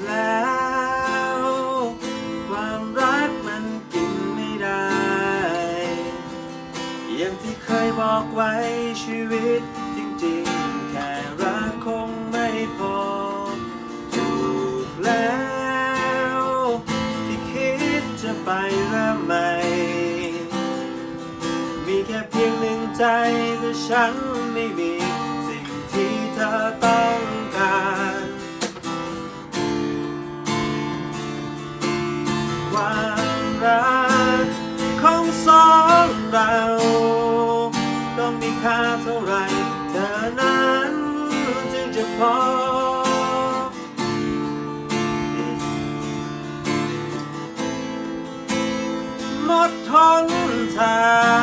แล้ว ความรักมันกินไม่ได้ อย่างที่เคยบอกไว้ชีวิตจริงๆ แค่รักคงไม่พอ ถูกแล้ว ที่คิดจะไปแล้วไหม่ มีแค่เพียงหนึ่งใจแต่ฉันไม่มี เราต้องมีค่าเท่าไรเธอนั้นจึงจะพอ หมดทนทาง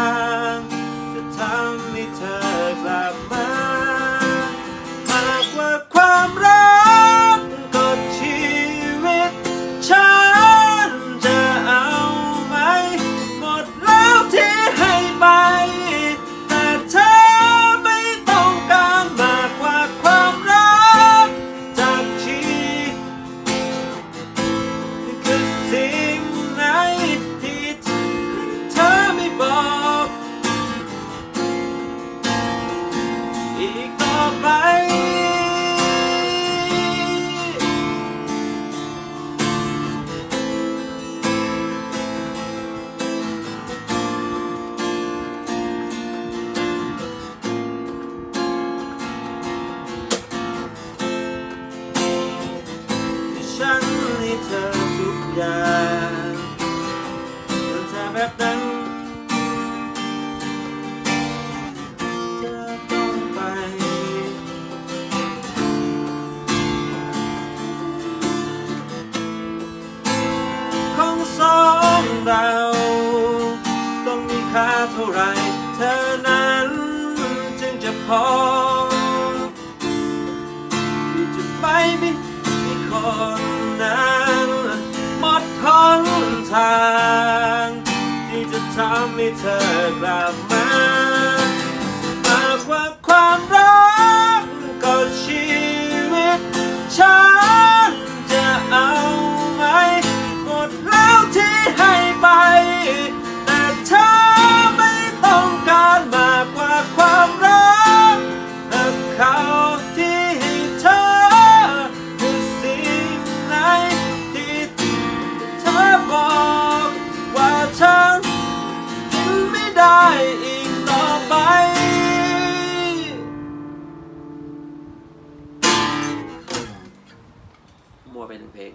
อีกต่อไป ค่าเท่าไรเธอนั้นจึงจะพอที่จะไม่มีมีคนนั้นหมดทนทาง ที่จะทำให้เธอกลับมา มากกว่าความรัก มัวไปหนึ่งเพลง